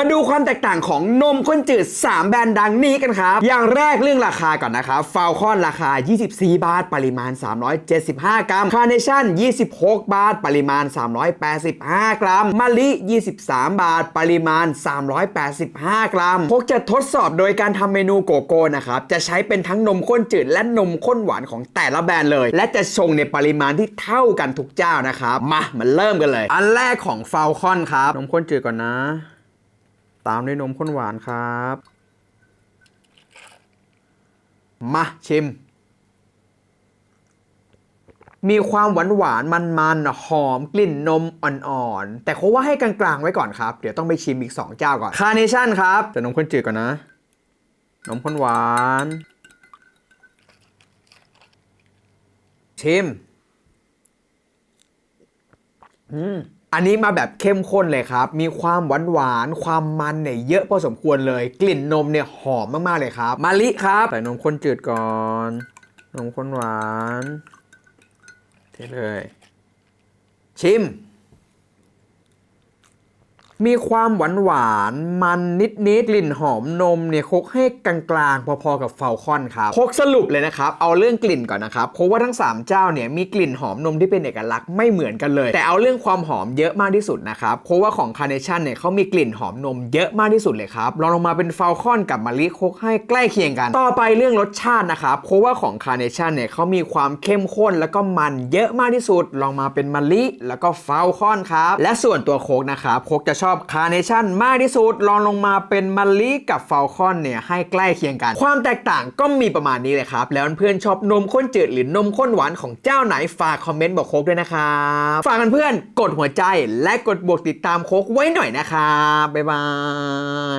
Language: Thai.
มาดูความแตกต่างของนมข้นจืด 3 แบรนด์ดังนี้กันครับ อย่างแรกเรื่องราคาก่อนนะครับฟาลคอนราคา 24 บาท ปริมาณ 375 กรัม คาร์เนชั่น 26 บาท ปริมาณ 385 กรัมมะลิ 23 บาท ปริมาณ 385 กรัมพกจะทดสอบโดยการทำเมนูโกโก้นะครับ จะใช้เป็นทั้งนมข้นจืดและนมข้นหวานของแต่ละแบรนด์เลย และจะชงในปริมาณที่เท่ากันทุกเจ้านะครับ มามาเริ่มกันเลย อันแรกของฟาลคอนครับ นมข้นจืดก่อนนะ ตามด้วยนมข้นหวานครับ มาชิม มีความหวานหวานมันมันๆหอมกลิ่นนมอ่อนๆ แต่เขาว่าให้กลางๆไว้ก่อนครับ เดี๋ยวต้องไปชิมอีก 2 เจ้าก่อน คาร์เนชั่นครับแต่นมข้นจืดก่อนนะ นมข้นหวาน ชิม อืม อันนี้มาแบบเข้มข้นเลยครับ มีความหวานหวานความมันเนี่ยเยอะพอสมควรเลย กลิ่นนมเนี่ยหอมมากๆเลยครับ มาลิครับ ใส่นมข้นจืดก่อน นมข้นหวาน เทเลย ชิม มีความหวานหวานๆมันนิดนิดๆกลิ่นหอมนมเนี่ยคกให้กลางๆ พอๆกับเฟลคอนครับคกสรุปเลยนะครับ เอาเรื่องกลิ่นก่อนนะครับเพราะว่าทั้ง 3 เจ้าเนี่ยมีกลิ่นหอมนมที่เป็นเอกลักษณ์ไม่เหมือนกันเลย แต่เอาเรื่องความหอมเยอะมากที่สุดนะครับเพราะว่าของคาร์เนชั่นเนี่ยเขามีกลิ่นหอมนมเยอะมากที่สุดเลยครับลองลงมาเป็นเฟลคอนกับมะลิคกให้ใกล้เคียงกัน ต่อไปเรื่องรสชาตินะครับเพราะว่าของคาร์เนชั่นเนี่ยเขามีความเข้มข้นแล้วก็มันเยอะมากที่สุด ลองมาเป็นมะลิแล้วก็เฟลคอนครับและส่วนตัวโคกนะครับโคกจะชอบคาร์เนชั่นมากที่สุดลองลงมาเป็นมาลีกับเฟลคอนเนี่ยให้ใกล้เคียงกัน ความแตกต่างก็มีประมาณนี้เลยครับ แล้วเพื่อนชอบนมข้นจืดหรือนมข้นหวานของเจ้าไหนฝากคอมเมนต์บอกโคกด้วยนะครับฝากกันเพื่อนๆกดหัวใจและกดบวกติดตามโคกไว้หน่อยนะครับบ๊ายบาย